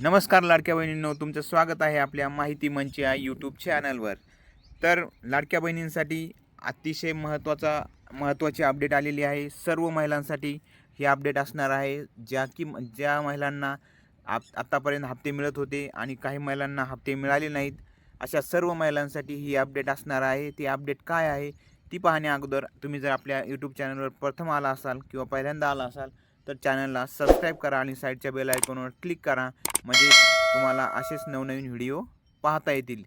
नमस्कार लाडक्या बहिणींनो तुमचं स्वागत आहे आपल्या माहिती मंच या यूट्यूब चॅनलवर तर लाडक्या बहिणींसाठी अतिशय महत्त्वाचा महत्त्वाची अपडेट आलेली आहे. सर्व महिलांसाठी ही अपडेट असणार आहे. ज्या की ज्या महिलांना आप आत्तापर्यंत हप्ते मिळत होते आणि काही महिलांना हप्ते मिळाले नाहीत अशा सर्व महिलांसाठी ही अपडेट असणार आहे. ती अपडेट काय आहे ती पाहण्या अगोदर तुम्ही जर आपल्या यूट्यूब चॅनलवर प्रथम आला असाल किंवा पहिल्यांदा आला असाल तर चॅनलला सबस्क्राईब करा आणि साईडच्या बेल आयकॉनवर क्लिक करा. म्हणजे तुम्हाला असेच नवनवीन व्हिडिओ पाहता येतील.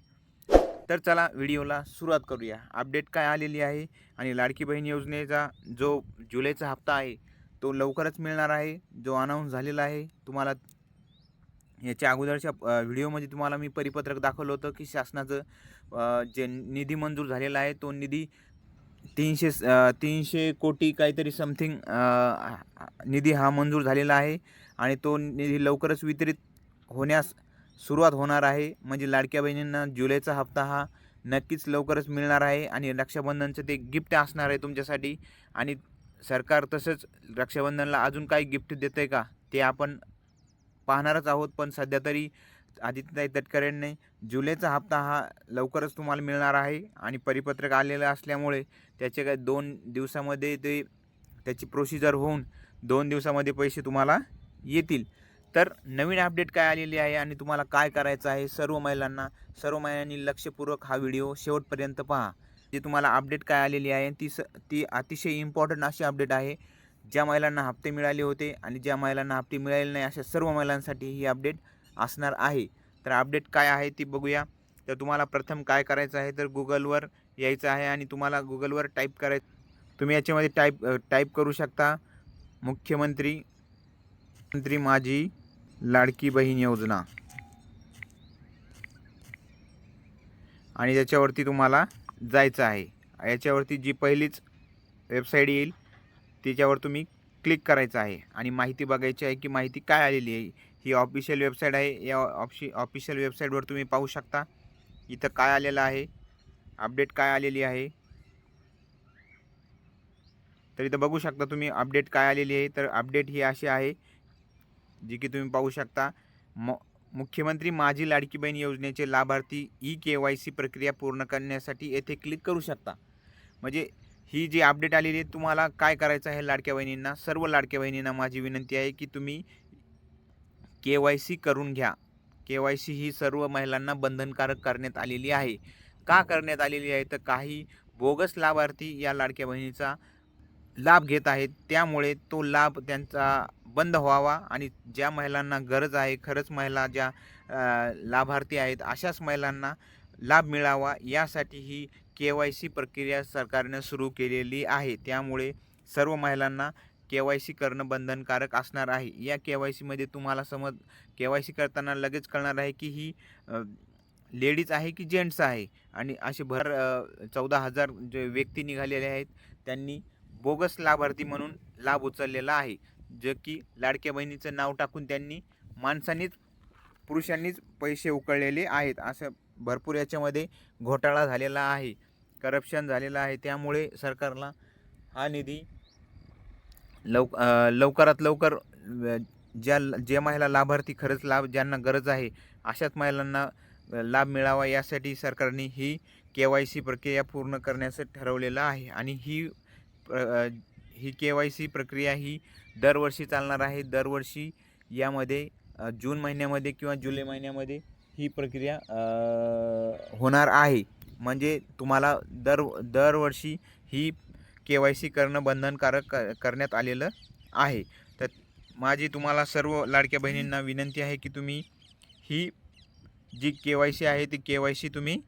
तर चला व्हिडिओला सुरुवात करूया. अपडेट काय आलेली आहे आणि लाडकी बहीण योजनेचा जो जुलैचा हप्ता आहे तो लवकरच मिळणार आहे. जो अनाऊन्स झालेला आहे तुम्हाला याच्या अगोदरच्या व्हिडिओमध्ये तुम्हाला मी परिपत्रक दाखवलं होतं की शासनाचं जे निधी मंजूर झालेला आहे तो निधी तीनशे तीनशे कोटी काहीतरी समथिंग निधी हा मंजूर झालेला आहे. आणि तो निधी लवकरच वितरित होण्यास सुरुवात होणार आहे. म्हणजे लाडक्या बहिणींना जुलैचा हप्ता हा नक्कीच लवकरच मिळणार आहे आणि रक्षाबंधनचं ते गिफ्ट असणार आहे तुमच्यासाठी. आणि सरकार तसंच रक्षाबंधनला अजून काही गिफ्ट देतं आहे का? ते आपण पाहणारच आहोत. पण सध्या तरी आदित्यताई तटकरेंनी जुलैचा हप्ता हा लवकरच तुम्हाला मिळणार आहे. आणि परिपत्रक आलेलं असल्यामुळे त्याचे काय दोन दिवसामध्ये ते त्याची प्रोसिजर होऊन दोन दिवसामध्ये पैसे तुम्हाला येतील. तर नवीन अपडेट काय आलेली आहे आणि तुम्हाला काय करायचं आहे सर्व महिलांना? सर्व महिलांनी लक्षपूर्वक हा व्हिडिओ शेवटपर्यंत पहा. जी तुम्हाला अपडेट काय आलेली आहे ती स ती अतिशय इम्पॉर्टंट अशी अपडेट आहे. ज्या महिलांना हप्ते मिळाले होते आणि ज्या महिलांना हप्ते मिळाले नाही अशा सर्व महिलांसाठी ही अपडेट असणार आहे. तर अपडेट काय आहे ती बघूया. तर तुम्हाला प्रथम काय करायचं आहे तर गुगलवर यायचं आहे आणि तुम्हाला गुगलवर टाईप करायचं तुम्ही याच्यामध्ये टाईप टाईप करू शकता. मुख्यमंत्री मंत्री माझी लाडकी बहीण योजना. आणि त्याच्यावरती तुम्हाला जायचं आहे. याच्यावरती जी पहिलीच वेबसाईट येईल त्याच्यावर तुम्ही क्लिक करायचं आहे. आणि माहिती बघायची आहे की माहिती काय आलेली आहे. ही ऑफिशियल वेबसाईट आहे. या ऑफिशि ऑफिशियल वेबसाईटवर तुम्ही पाहू शकता. इथं काय आलेलं आहे. अपडेट काय आलेली आहे. तर इथं बघू शकता तुम्ही अपडेट काय आलेली आहे. तर अपडेट ही अशी आहे जी की तुम्ही पाहू शकता. म मुख्यमंत्री माझी लाडकी बहीण योजनेचे लाभार्थी ई के वाय सी प्रक्रिया पूर्ण करण्यासाठी येथे क्लिक करू शकता. म्हणजे ही जी अपडेट आलेली आहे तुम्हाला काय करायचं आहे लाडक्या बहिणींना? सर्व लाडक्या बहिणींना माझी विनंती आहे की तुम्ही के वाय सी करून घ्या. के वाय सी ही सर्व महिलांना बंधनकारक करण्यात आलेली आहे. का करण्यात आलेली आहे? तर काही बोगस लाभार्थी या लाडक्या बहिणीचा लाभ घेत आहेत. त्यामुळे तो लाभ त्यांचा बंद व्हावा आणि ज्या महिलांना गरज आहे खरंच महिला ज्या लाभार्थी आहेत अशाच महिलांना लाभ मिळावा यासाठी ही के वाय सी प्रक्रिया सरकारनं सुरू केलेली आहे. त्यामुळे सर्व महिलांना के वाय सी करणं बंधनकारक असणार आहे. या के वाय सीमध्ये तुम्हाला समज के वाय सी करताना लगेच कळणार आहे की ही लेडीज आहे की जेंट्स आहे? आणि असे भर चौदा हजार जे व्यक्ती निघालेले आहेत त्यांनी बोगस लाभार्थी म्हणून लाभ उचललेला आहे. जे की लाडक्या बहिणीचं नाव टाकून त्यांनी माणसांनीच पुरुषांनीच पैसे उकळलेले आहेत. असं भरपूर याच्यामध्ये घोटाळा झालेला आहे. करप्शन झालेलं आहे. त्यामुळे सरकारला हा निधी लव लवकरात लवकर ज्या जे महिला लाभार्थी खरंच लाभ ज्यांना गरज आहे अशाच महिलांना लाभ मिळावा यासाठी सरकारने ही के वाय सी प्रक्रिया पूर्ण करण्याचं ठरवलेलं आहे. आणि ही प्र- ही के वाय सी प्रक्रिया ही दरवर्षी चालणार आहे. दरवर्षी यामध्ये जून महिन्यामध्ये किंवा जुलै महिन्यामध्ये ही प्रक्रिया होणार आहे. म्हणजे तुम्हाला दर दरवर्षी ही के वाय सी करणं बंधनकारक क करण्यात आलेलं आहे. तर माझी तुम्हाला सर्व लाडक्या बहिणींना विनंती आहे की तुम्ही ही जी के वाय सी आहे ती के वाय सी तुम्ही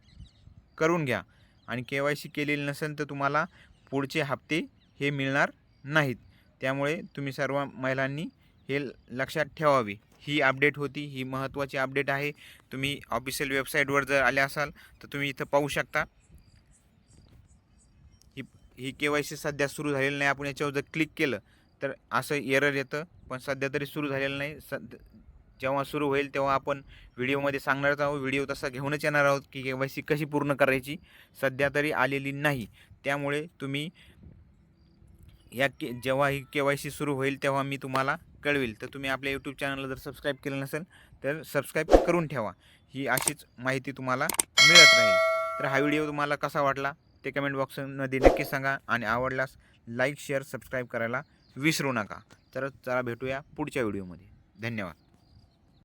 करून घ्या. आणि के वाय सी केलेली नसेल तर तुम्हाला पुढचे हप्ते हे मिळणार नाहीत. त्यामुळे तुम्ही सर्व महिलांनी हे लक्षात ठेवावे. ही अपडेट होती ही महत्त्वाची अपडेट आहे. तुम्ही ऑफिशियल वेबसाईटवर जर आले असाल तर तुम्ही इथं पाहू शकता. ही ही के वाय सी सध्या सुरू झालेली नाही. आपण याच्यावर जर क्लिक केलं तर असं एरर येतं. पण सध्या तरी सुरू झालेलं नाही. सध्या जेव्हा सुरू होईल तेव्हा आपण व्हिडिओमध्ये सांगणारच आहोत. व्हिडिओ तसा घेऊनच येणार आहोत की के वाय सी कशी पूर्ण करायची. सध्या तरी आलेली नाही. त्यामुळे तुम्ही या के जेव्हा ही के वाय सी सुरू होईल तेव्हा मी तुम्हाला कळवेल. तर तुम्ही आपल्या यूट्यूब चॅनलला जर सबस्क्राईब केलं नसेल तर सबस्क्राईब करून ठेवा. ही अशीच माहिती तुम्हाला मिळत राहील. तर हा व्हिडिओ तुम्हाला कसा वाटला ते कमेंट बॉक्समध्ये नक्की सांगा आणि आवडल्यास लाईक शेअर सबस्क्राईब करायला विसरू नका. तर चला भेटूया पुढच्या व्हिडिओमध्ये. धन्यवाद.